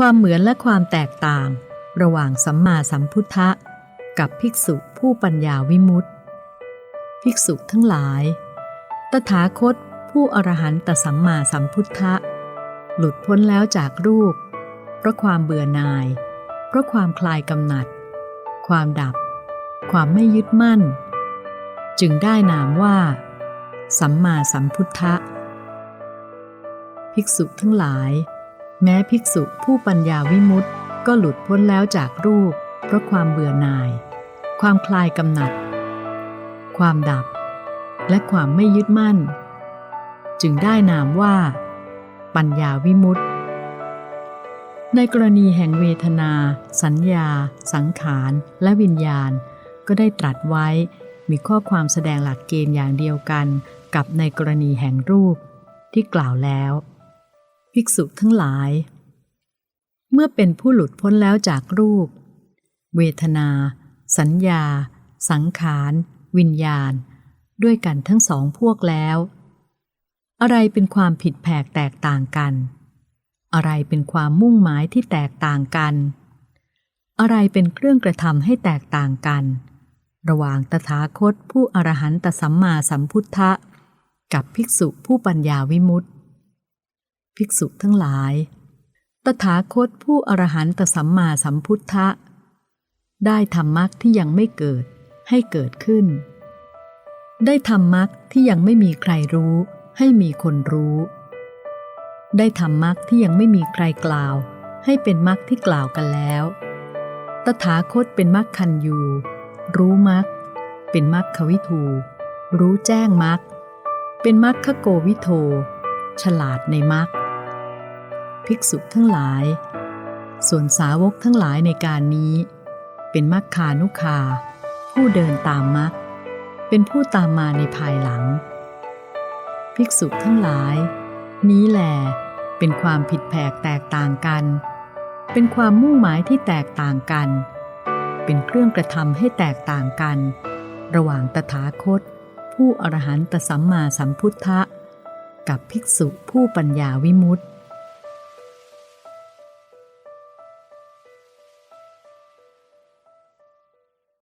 ความเหมือนและความแตกต่าง ระหว่างสัมมาสัมพุทธะ กับภิกษุผู้ปัญญาวิมุตติ ภิกษุทั้งหลาย ตถาคตผู้อรหันตสัมมาสัมพุทธะ หลุดพ้นแล้วจากรูป เพราะความเบื่อหน่าย เพราะความคลายกำหนัด ความดับ ความไม่ยึดมั่น จึงได้นามว่า สัมมาสัมพุทธะ ภิกษุทั้งหลาย แม้ภิกษุผู้ปัญญาวิมุตติก็หลุดพ้นแล้วจากรูป เพราะความเบื่อหน่าย ความคลายกำหนัด ความดับ และความไม่ยึดมั่น จึงได้นามว่า ปัญญาวิมุตติในกรณีแห่งเวทนา สัญญา สังขาร และวิญญาณ ก็ได้ตรัสไว้ มีข้อความแสดงหลักเกณฑ์อย่างเดียวกัน กับในกรณีแห่งรูปที่กล่าวแล้ว ภิกษุทั้งหลาย เมื่อเป็นผู้หลุดพ้นแล้วจากรูป เวทนา สัญญา สังขาร วิญญาณ ด้วยกันทั้งสองพวกแล้ว อะไรเป็นความผิดแผกแตกต่างกัน อะไรเป็นความมุ่งหมายที่แตกต่างกัน อะไรเป็นเครื่องกระทำให้แตกต่างกัน ระหว่างตถาคตผู้อรหันตสัมมาสัมพุทธะกับภิกษุผู้ปัญญาวิมุตติ ภิกษุทั้งหลาย ตถาคตผู้อรหันตสัมมาสัมพุทธะ ได้ทำมรรคที่ยังไม่เกิดให้เกิดขึ้น ได้ทำมรรคที่ยังไม่มีใครรู้ ให้มีคนรู้ ได้ทำมรรคที่ยังไม่มีใครกล่าว ให้เป็นมรรคที่กล่าวกันแล้ว ตถาคตเป็นมรรคคันยูรู้มรรคเป็นมรรควิทูรู้แจ้งมรรคเป็นมรรคโกวิโท ฉลาดในมรรค ภิกษุทั้งหลาย ส่วนสาวกทั้งหลายในการนี้ เป็นมัคคานุคา ผู้เดินตามมรรคเป็นผู้ตามมาในภายหลัง ภิกษุทั้งหลาย นี้แหลเป็นความผิดแผกแตกต่างกัน เป็นความมุ่งหมายที่แตกต่างกัน เป็นเครื่องกระทำให้แตกต่างกัน ระหว่างตถาคต ผู้อรหันตสัมมาสัมพุทธะกับภิกษุผู้ปัญญาวิมุตติ